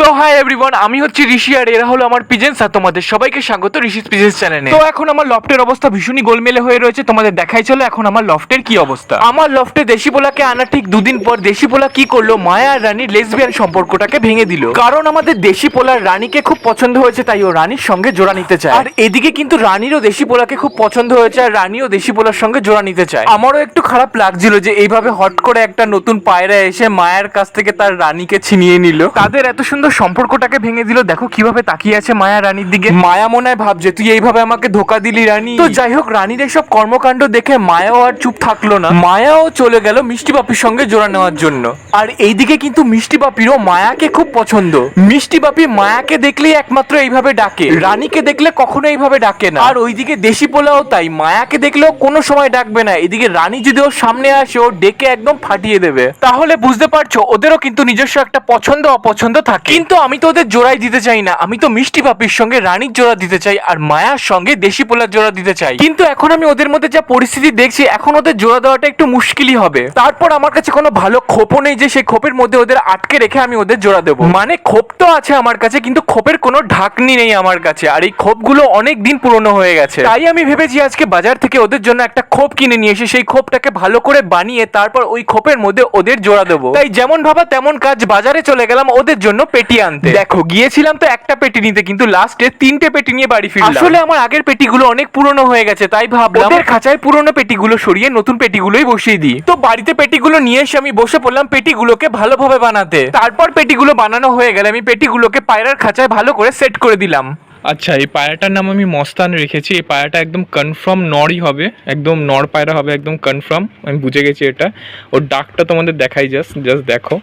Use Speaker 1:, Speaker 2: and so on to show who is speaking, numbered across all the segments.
Speaker 1: So hi everyone আমি হচ্ছি ঋষি আর এরা হলো আমার পিজেন্স আর তোমাদের সবাইকে স্বাগত ঋষিস পিজেন্স চ্যানেলে তো এখন আমার লফটের অবস্থা ভীষণই গোলমেলে হয়ে রয়েছে তোমাদের দেখাই চলো এখন আমার লফটের কি অবস্থা। আমার লফটে দেশি পোলাকে আনা ঠিক দুদিন পর দেশি পোলা কি করল মায়া আর রানীর লেসবিয়ান সম্পর্কটাকে ভেঙে দিল। কারণ আমাদের দেশি পোলার রানীকে খুব পছন্দ হয়েছে তাই ও রানীর সঙ্গে জোড়া নিতে চায়। আর এদিকে কিন্তু রানীরও দেশি পোলাকে খুব পছন্দ হয়েছে আর রানীও দেশি পোলার সঙ্গে জোড়া নিতে চায়। আমারও একটু খারাপ লাগছিল যে এইভাবে হট করে একটা নতুন পায়রা এসে মায়ের কাছ থেকে তার রানীকে ছিনিয়ে নিল। তাদের এত সুন্দর সম্পর্কটাকে ভেঙে দিল। দেখো কীভাবে তাকিয়ে আছে মায়া রানীর দিকে। মায়া মনে হয় ভাবছে তুই এইভাবে আমাকে ধোকা দিলি রানী। তো যাই হোক রানীর এসব কর্মকাণ্ড দেখে মায়াও আর চুপ থাকল না। মায়াও চলে গেল মিষ্টি বাপির সঙ্গে জোড়া নেওয়ার জন্য। আর এইদিকে কিন্তু মিষ্টি বাপিরও মায়াকে খুব পছন্দ। মিষ্টি বাপি মায়াকে দেখলেই একমাত্র এইভাবে ডাকে। রানীকে দেখলে কখনো এইভাবে ডাকে না। আর ওইদিকে দেশি পোলাও তাই মায়াকে দেখলেও কোনো সময় ডাকবে না। এদিকে রানী যদি ওর সামনে আসে ও ডেকে একদম ফাটিয়ে দেবে। তাহলে বুঝতে পারছ ওদেরও কিন্তু নিজস্ব একটা পছন্দ অপছন্দ থাকে। কিন্তু আমি তো ওদের জোড়াই দিতে চাই না। আমি তো মিষ্টি বাপির সঙ্গে রানীর জোড়া দিতে চাই আর মায়ার সঙ্গে দেশি পোলার জোড়া দিতে চাই। কিন্তু এখন আমি ওদের মধ্যে যা পরিস্থিতি দেখছি, এখন ওদের জোড়া দেওয়াটা একটু মুশকিলই হবে। তারপর আমার কাছে কোনো ভালো খোপও নেই যে সেই খোপের মধ্যে ওদের আটকে রেখে আমি ওদের জোড়া দেবো। মানে খোপ তো আছে আমার কাছে, কিন্তু খোপের কোনো ঢাকনি নেই আমার কাছে। আর এই খোপগুলো অনেক দিন পুরনো হয়ে গেছে। তাই আমি ভেবেছি আজকে বাজার থেকে ওদের জন্য একটা খোপ কিনে নিয়ে এসে সেই খোপটাকে ভালো করে বানিয়ে তারপর ওই খোপের মধ্যে ওদের জোড়া দেবো। তাই যেমন ভাবা তেমন কাজ বাজারে চলে গেলাম ওদের জন্য পেটি আনতে। দেখো গিয়েছিলাম তো একটা পেটি নিতে কিন্তু লাস্টে তিনটে পেটি নিয়ে বাড়ি ফিরলাম। আসলে আমার আগের পেটিগুলো অনেক পুরনো হয়ে গেছে তাই ভাবলাম ওদের খাঁচায় পুরনো পেটিগুলো সরিয়ে নতুন পেটিগুলোই বসিয়ে দিই। তো বাড়িতে পেটিগুলো নিয়ে এসে আমি বসে পড়লাম পেটিগুলোকে ভালোভাবে বানাতে। তারপর পেটিগুলো বানানো হয়ে গেলে আমি পেটিগুলোকে পায়রার খাঁচায় ভালো করে সেট করে দিলাম।
Speaker 2: আচ্ছা এই পায়রাটার নাম আমি মস্তান রেখেছি। এই পায়রাটা একদম কনফার্ম নরই হবে একদম নর পায়রা হবে একদম কনফার্ম আমি বুঝে গেছি এটা। ওর ডাকটা তোমাদের দেখাই জাস্ট জাস্ট দেখো।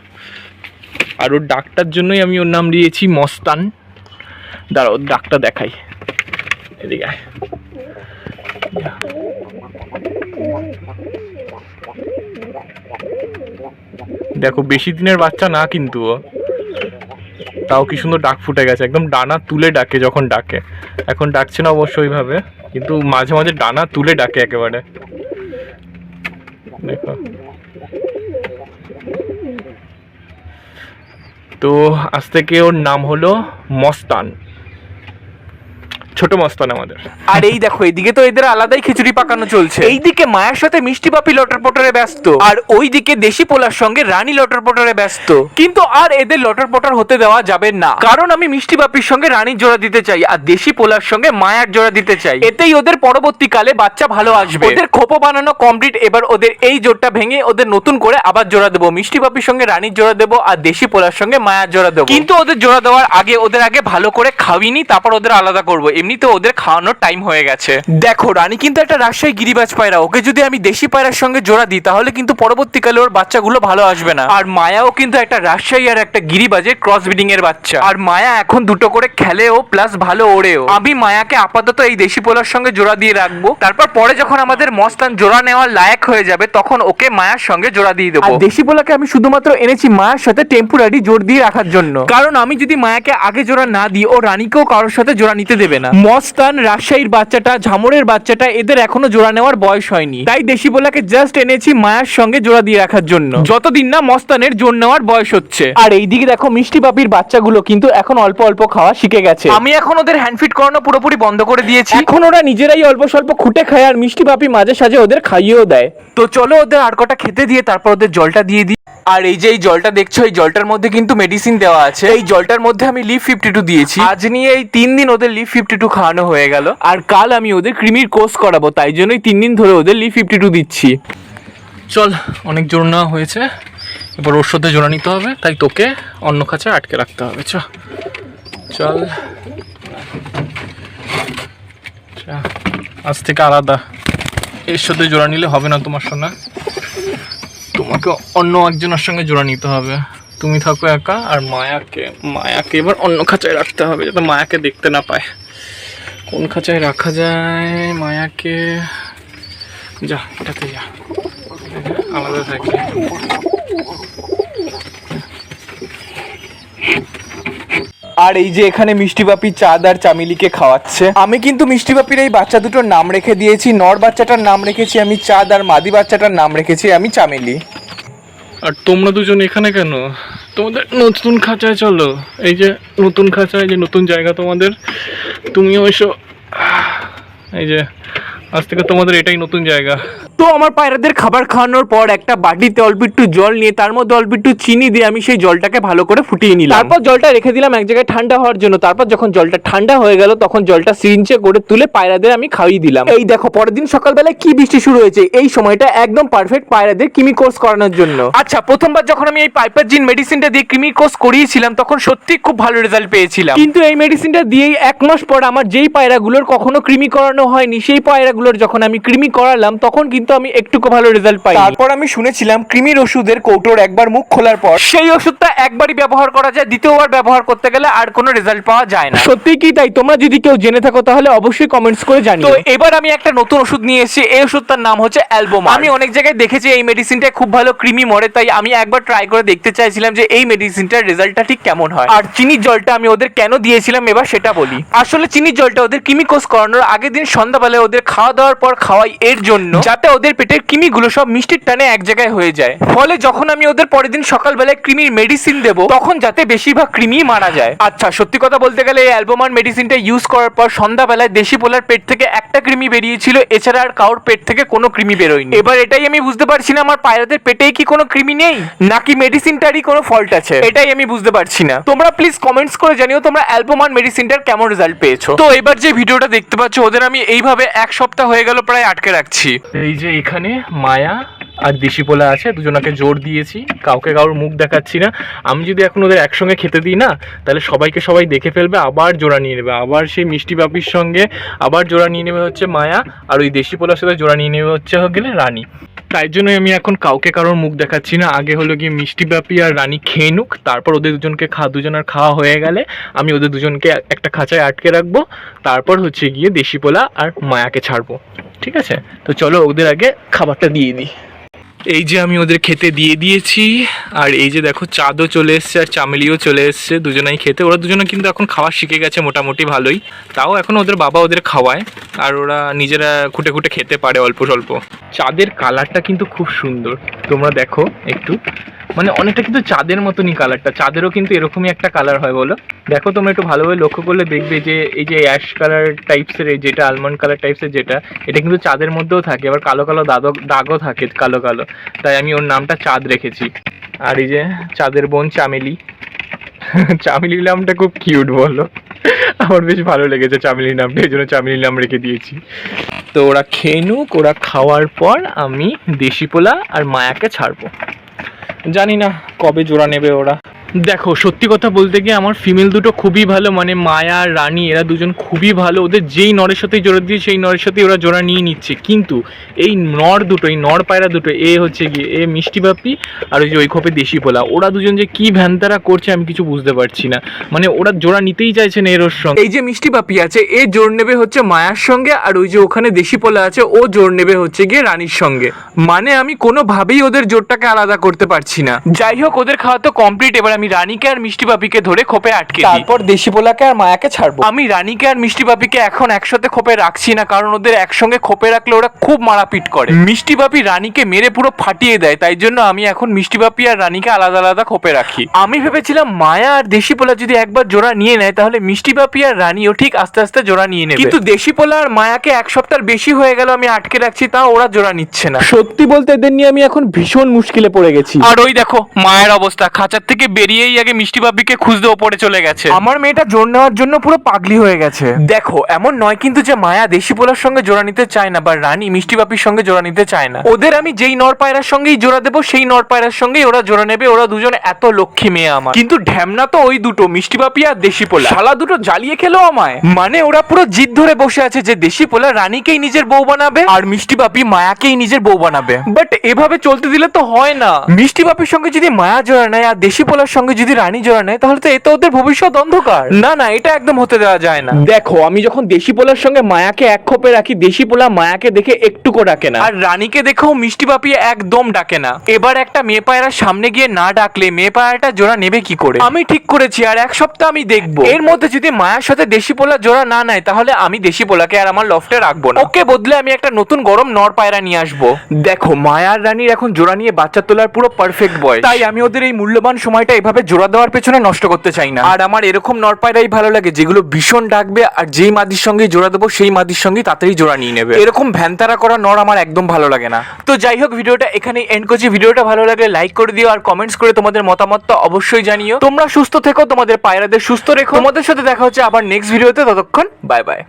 Speaker 2: আর ওর ডাকটার জন্যই আমি ওর নাম দিয়েছি মস্তান। দাঁড়া ওর ডাকটা দেখাই। এদিকে দেখো, বেশি দিনের বাচ্চা না কিন্তু ও। তাও কি সুন্দর ডাক ফুটে গেছে। একদম ডানা তুলে ডাকে যখন ডাকে। এখন ডাকছে না অবশ্য ওইভাবে, কিন্তু মাঝে মাঝে ডানা তুলে ডাকে একেবারে। দেখো। তো আজ থেকে ওর নাম হলো মস্তান। ছোট মস্তান আমাদের।
Speaker 1: আর এই দেখো এইদিকে তো এদের আলাদাই খিচুড়ি পাকানো চলছে। এইদিকে মায়ের সাথে মিষ্টি পাপি লটর পটরে ব্যস্ত। আর ওইদিকে দেশি পোলার সঙ্গে রানী লটর পটরে ব্যস্ত। কিন্তু আর এদের লটর পটর হতে দেওয়া যাবে না। কারণ আমি মিষ্টি পাপির সঙ্গে রানীর জোড়া দিতে চাই আর দেশি পোলার সঙ্গে মায়ার জোড়া দিতে চাই। এতেই ওদের পরবর্তীকালে বাচ্চা ভালো আসবে। ওদের খোপো বানানো কমপ্লিট এবার ওদের এই জোড়টা ভেঙে ওদের নতুন করে আবার জোড়া দেবো। মিষ্টি পাপির সঙ্গে রানীর জোড়া দেবো আর দেশি পোলার সঙ্গে মায়ার জোড়া দেবো। কিন্তু ওদের জোড়া দেওয়ার আগে ওদের আগে ভালো করে খাওয়িনি তারপর ওদের আলাদা করব। এমনিতে ওদের খাওয়ানোর টাইম হয়ে গেছে। দেখো রানী কিন্তু একটা রাজশাহী গিরিবাজ পায়রা। ওকে যদি আমি দেশি পায়রার সঙ্গে জোড়া দিই তাহলে কিন্তু পরবর্তীকালে ওর বাচ্চাগুলো ভালো আসবে না। আর মায়াও কিন্তু একটা রাজশাহী আর একটা গিরিবাজের ক্রস ব্রিডিং এর বাচ্চা। আর মায়া এখন দুটো করে খেলেও প্লাস ভালো ওড়েও আমি মায়াকে আপাতত এই দেশি পোলার সঙ্গে জোড়া দিয়ে রাখব। তারপর পরে যখন আমাদের মস্তান জোড়া নেওয়ার লায়ক হয়ে যাবে তখন ওকে মায়ার সঙ্গে জোড়া দিয়ে দেবো। দেশি পোলাকে আমি শুধুমাত্র এনেছি মায়ের সাথে টেম্পোরারি জোর দিয়ে রাখার জন্য। কারণ আমি যদি মায়াকে আগে জোড়া না দিই ও রানীকেও কারোর সাথে জোড়া নিতে দেবে না। মস্তান রাজশাহীর বাচ্চাটা ঝামরের বাচ্চাটা এদের এখনও জোড়া নেওয়ার বয়স হয়নি। তাই দেশি বোলাকে জাস্ট এনেছি মায়ের সঙ্গে জোড়া দিয়ে রাখার জন্য। যতদিন না মস্তানের জোর নেওয়ার বয়স হচ্ছে। আর এইদিকে দেখো মিষ্টি পাপির বাচ্চাগুলো কিন্তু এখন অল্প অল্প খাওয়া শিখে গেছে। আমি এখন ওদের হ্যান্ডফিট করানো পুরোপুরি বন্ধ করে দিয়েছি। এখন ওরা নিজেরাই অল্প স্বল্প খুঁটে খায় আর মিষ্টি পাপি মাঝে সাঝে ওদের খাইয়েও দেয়। তো চলো ওদের আর কটা খেতে দিয়ে তারপর ওদের জলটা দিয়ে দিই। আর এই যে এই জলটা দেখছ, এই জলটার মধ্যে কিন্তু মেডিসিন দেওয়া আছে। এই জলটার মধ্যে আমি লিভ ফিফটি টু দিয়েছি। আজ নিয়ে এই তিন দিন ওদের লিভ ফিফটি টু খাওয়ানো হয়ে গেল। আর কাল আমি ওদের ক্রিমির কোর্স করাবো, তাই জন্যই তিন দিন ধরে ওদের লিভ ফিফটি টু দিচ্ছি।
Speaker 2: চল, অনেক জোর নেওয়া হয়েছে। এবার ওর সাথে জোড়া নিতে হবে, তাই তোকে অন্য খাঁচায় আটকে রাখতে হবে। চ, চল। আজ থেকে আলাদা। এর সাথে জোড়া নিলে হবে না তোমার সঙ্গে তোমাকে অন্য একজনের সঙ্গে জোড়া নিতে হবে। তুমি থাকো একা আর মায়াকে মায়াকে এবার অন্য খাঁচায় রাখতে হবে যাতে মায়াকে দেখতে না পায়। কোন খাঁচায় রাখা যায় মায়াকে? যা, এটাতে যা। আলাদা থাকে
Speaker 1: আর এই যে এখানে মিষ্টি পাপি চাঁদ আর চামেলিকে খাওয়াচ্ছে। আমি কিন্তু মিষ্টি পাপির এই বাচ্চা দুটোর নাম রেখে দিয়েছি, নর বাচ্চাটার নাম রেখেছি আমি, চাঁদ আর মাদি বাচ্চাটার নাম রেখেছি আমি, চামেলি।
Speaker 2: আর তোমরা দুজন এখানে কেন? তোমাদের নতুন খাঁচায় চলো। এই যে নতুন খাঁচায় যে নতুন জায়গা তোমাদের। তুমিও এসো। এই যে, আজ থেকে তোমাদের এটাই নতুন জায়গা।
Speaker 1: তো আমার পায়রাদের খাবার খাওয়ানোর পর একটা বাটিতে অল্প একটু জল নিয়ে তার মধ্যে অল্প একটু চিনি দিয়ে আমি সেই জলটাকে ভালো করে ফুটিয়ে নিলাম। তারপর জলটা রেখে দিলাম এক জায়গায় ঠান্ডা হওয়ার জন্য। তারপর যখন জলটা ঠান্ডা হয়ে গেল তখন জলটা সিরিঞ্চে করে তুলে পায়রাদের আমি খাইয়ে দিলাম। এই দেখো পরের দিন সকালবেলায় কি বৃষ্টি শুরু হয়েছে? এই সময়টা একদম পারফেক্ট পায়রাদের কিমি কোর্স করানোর জন্য। আচ্ছা প্রথমবার যখন আমি এই পাইপার জিন মেডিসিনটা দিয়ে ক্রিমি কোর্স করিয়েছিলাম তখন সত্যি খুব ভালো রেজাল্ট পেয়েছিলাম। কিন্তু এই মেডিসিনটা দিয়েই এক মাস পর আমার যেই পায়রাগুলোর কখনো কৃমি করানো হয়নি সেই পায়রাগুলোর যখন আমি কৃমি করালাম তখন কিন্তু আমি একটুকু ভালো রেজাল্ট পাই তারপর আমি শুনেছিলাম কৃমির ওষুধের কৌটোর একবার মুখ খোলার পর সেই ওষুধটা একবারই ব্যবহার করা যায় দ্বিতীয়বার ব্যবহার করতে গেলে আর কোনো রেজাল্ট পাওয়া যায় না। সত্যি কি তাই? তোমরা যদি কেউ জেনে থাকো তাহলে অবশ্যই কমেন্টস করে জানিও। তো এবার আমি একটা নতুন ওষুধ নিয়ে এসেছি এই ওষুধটার নাম হচ্ছে অ্যালবোমা আমি অনেক জায়গায় দেখেছি এই মেডিসিনটা খুব ভালো কৃমি মরে তাই আমি একবার ট্রাই করে দেখতে চাইছিলাম যে এই মেডিসিনটার রেজাল্টটা ঠিক কেমন হয়। আর চিনির জলটা আমি ওদের কেন দিয়েছিলাম এবার সেটা বলি। আসলে চিনির জলটা ওদের কৃমি কোষ করানোর আগের দিন সন্ধ্যাবেলায় ওদের খাওয়া দাওয়ার পর খাওয়াই এর জন্য যাতে ওদের পেটের কৃমিগুলো সব মিষ্টির টানে এক জায়গায় হয়ে যায়। ফলে যখন আমি ওদের পরের দিন সকালবেলায় কৃমির মেডিসিন দেবো, তখন যাতে বেশিরভাগ কৃমি মারা যায়। আচ্ছা সত্যি কথা বলতে গেলে এই অ্যালবোমান মেডিসিনটা ইউজ করার পর সন্ধ্যাবেলায় দেশি পোলার পেট থেকে একটা কৃমি বেরিয়েছিল, এছাড়া আর কারোর পেট থেকে কোনো কৃমি বেরোয়নি। এবার এটাই আমি বুঝতে পারছি না, আমার পায়রাদের পেটেই কি কোনো কৃমি নেই? নাকি মেডিসিনটারই কোনো ফল্ট আছে? এটাই আমি বুঝতে পারছি না। তোমরা প্লিজ কমেন্টস করে জানিও তোমরা অ্যালবোমান মেডিসিনটার কেমন রেজাল্ট পেয়েছ। তো এবার যে ভিডিওটা দেখতে পাচ্ছ, ওদের আমি এইভাবে এক সপ্তাহ হয়ে গেল প্রায় আটকে রাখছি।
Speaker 2: এই যে এখানে মায়া আর দেশি পোলা আছে, দুজনাকে জোর দিয়েছি, কাউকে কারোর মুখ দেখাচ্ছি না। আমি যদি এখন ওদের একসঙ্গে খেতে দিই না, তাহলে সবাইকে সবাই দেখে ফেলবে, আবার জোড়া নিয়ে নেবে। আবার সেই মিষ্টি বাপির সঙ্গে আবার জোড়া নিয়ে নেবে হচ্ছে মায়া, আর ওই দেশি পোলার সাথে জোড়া নিয়ে নেবে হচ্ছে গেলে রানী। তাই জন্যই আমি এখন কাউকে কারোর মুখ দেখাচ্ছি না। আগে হলো গিয়ে মিষ্টি ব্যাপি আর রানী খেয়ে নুক তারপর ওদের দুজনকে খা, দুজনের খাওয়া হয়ে গেলে আমি ওদের দুজনকে একটা খাঁচায় আটকে রাখব, তারপর হচ্ছে গিয়ে দেশি পোলা আর মায়াকে ছাড়বো। ঠিক আছে? তো চলো ওদের আগে খাবারটা দিয়ে দিই। এই যে আমি ওদের খেতে দিয়ে দিয়েছি, আর এই যে দেখো চাঁদও চলে এসছে আর চামেলিও চলে এসছে, দুজনেই খেতে। ওরা দুজনে কিন্তু এখন খাওয়া শিখে গেছে মোটামুটি ভালোই। তাও এখন ওদের বাবা ওদের খাওয়ায়, আর ওরা নিজেরা খুঁটে খুঁটে খেতে পারে অল্প স্বল্প। চাঁদের কালারটা কিন্তু খুব সুন্দর। তোমরা দেখো একটু। মানে অনেকটা কিন্তু চাঁদের মতনই কালারটা চাঁদেরও কিন্তু এরকমই একটা কালার হয় বলো। দেখো তোমরা একটু ভালোভাবে লক্ষ্য করলে দেখবে যে এই যে অ্যাশ কালার টাইপসের এই যেটা আলমন্ড কালার টাইপসের যেটা, এটা কিন্তু চাঁদের মধ্যেও থাকে, আবার কালো কালো দাগও দাগও থাকে কালো কালো। তাই আমি ওর নামটা চাঁদ রেখেছি। আর এই যে চাঁদের বোন চামেলি। চামেলি নামটা খুব কিউট বলো। আমার বেশ ভালো লেগেছে চামেলি নামটা, এই জন্য চামেলি নাম রেখে দিয়েছি। তো ওরা খেয়ে নুক ওরা খাওয়ার পর আমি দেশি পোলা আর মায়াকে ছাড়বো। জানি না কবে জোড়া নেবে ওরা। দেখো, সত্যি কথা বলতে গিয়ে আমার ফিমেল দুটো খুবই ভালো মানে মায়া, রানী, এরা দুজন খুবই ভালো। ওদের যেই নরের সাথেই জোড়া দিয়ে, সেই নরের সাথেই ওরা জোড়া নিয়ে নিচ্ছে। কিন্তু এই নর দুটো, এই নর পায়রা দুটো, এ হচ্ছে গিয়ে, এ মিষ্টি বাপি আর ওই যে ওই খোপে দেশি পোলা, ওরা দুজন যে কি ভ্যানতারা করছে আমি কিছু বুঝতে পারছি না। মানে ওরা জোড়া নিতেই চাইছে না এর সঙ্গে।
Speaker 1: এই যে মিষ্টি পাপি আছে, এ জোর নেবে হচ্ছে মায়ার সঙ্গে আর ওই যে ওখানে দেশি পোলা আছে, ও জোর নেবে হচ্ছে গিয়ে রানীর সঙ্গে। মানে আমি কোনোভাবেই ওদের জোরটাকে আলাদা করতে পারছি না। যাই হোক, ওদের খাওয়া তো কমপ্লিট এবার আমি রানীকে আর মিষ্টি পাপিকে ধরে খোপে আটকে দিই। তারপর দেশি পোলাকে আর মায়াকে ছাড়বো। আমি রানীকে আর মিষ্টি পাপিকে এখন একসাথে খোপে রাখছি না কারণ ওদের একসঙ্গে খোপে রাখলে ওরা খুব মারাপিট করে। মিষ্টি পাপি রানীকে মেরে পুরো ফাটিয়ে দেয় তাই জন্য আমি এখন মিষ্টি পাপি আর রানীকে আলাদা আলাদা খোপে রাখি। আমি ভেবেছিলাম মায়া আর দেশি পোলা যদি একবার জোড়া নিয়ে নেয় তাহলে মিষ্টি পাপি আর রানীও ঠিক আস্তে আস্তে জোড়া নিয়ে নেবে। কিন্তু দেশি পোলা আর মায়াকে এক সপ্তাহ বেশি হয়ে গেল আমি আটকে রাখছি তাও ওরা জোড়া নিচ্ছে না। সত্যি বলতে এদের নিয়ে আমি এখন ভীষণ মুশকিলে পড়ে গেছি। আর ওই দেখো মায়ের অবস্থা খাঁচার থেকে বেরিয়েই আগে মিষ্টি খুঁজতে ওপরে চলে গেছে। আমার মেয়েটা জোর নেওয়ার জন্য পুরো পাগলি হয়ে গেছে। দেখো এমন নয় কিন্তু যে মায়া দেশি পোলার সঙ্গে জোড়া নিতে চায় না বা রানী মিষ্টি বাপির সঙ্গে জোড়া নিতে চায় না। ওদের আমি যেই নর পায়রার সঙ্গেই জোড়া দেবো সেই নর পায়রার সঙ্গেই ওরা জোড়া নেবে ওরা দুজন এত লক্ষ্মী মেয়ে আমার। কিন্তু ঢ্যামনা তো ওই দুটো মিষ্টি বাপি আর দেশি পোলা। শালা দুটো জ্বালিয়ে খেলো আমায়। মানে ওরা পুরো জিদ ধরে বসে আছে যে দেশি পোলা রানীকেই নিজের বউ বানাবে আর মিষ্টি বাপি মায়াকেই নিজের বউ বানাবে। বাট এভাবে চলতে দিলে তো হয় না। মিষ্টি বাপির সঙ্গে যদি মায়া জোড়া নেয় আর দেশি পোলার সঙ্গে যদি রানী জোড়া নেয় তাহলে তো এতে ওদের ভবিষ্যৎ অন্ধকার। না না এটা একদম হতে দেওয়া যায় না। দেখো আমি যখন দেশি পোলার সঙ্গে মায়াকে এক খোপে রাখি দেশি পোলা মায়াকে দেখে একটুকু ডাকে না। আর রানীকে দেখেও মিষ্টি বাপি একদম ডাকে না। এবার একটা মেয়ে পায়রার সামনে গিয়ে না ডাকলে মেয়ে পায়রাটা জোড়া নেবে কি করে? আমি ঠিক করেছি আর এক সপ্তাহ আমি দেখব। এর মধ্যে যদি মায়ার সাথে দেশি পোলা জোড়া না নেয় তাহলে আমি দেশি পোলাকে আর আমার লফটে রাখব না। ওকে বদলে আমি একটা নতুন গরম নর পায়রা নিয়ে আসব। দেখো মায়ার রানীর এখন জোড়া নিয়ে বাচ্চা তোলার পুরো পারফেক্ট বয় তাই আমি ওদের এই মূল্যবান সময়টা এভাবে জোড়া দেওয়ার পেছনে নষ্ট করতে চাই না। আর আমার এরকম নরপায়রাই ভালো লাগে, যেগুলো ভীষণ ডাকবে আর যেই মাদির সঙ্গে জোড়া দেবো, সেই মাদির সঙ্গে তাড়াতাড়ি জোড়া নিয়ে নেবে। এরকম ভ্যানতারা করা নর আমার একদম ভালো লাগে না। তো যাই হোক, ভিডিওটা এখানে এন্ড করছি। ভিডিওটা ভালো লাগলে লাইক করে দিও আর কমেন্টস করে তোমাদের মতামতটা অবশ্যই জানিও। তোমরা সুস্থ থেকো, তোমাদের পায়রাদের সুস্থ রেখো। তোমাদের সাথে দেখা হচ্ছে আবার নেক্সট ভিডিওতে ততক্ষণ বাই বাই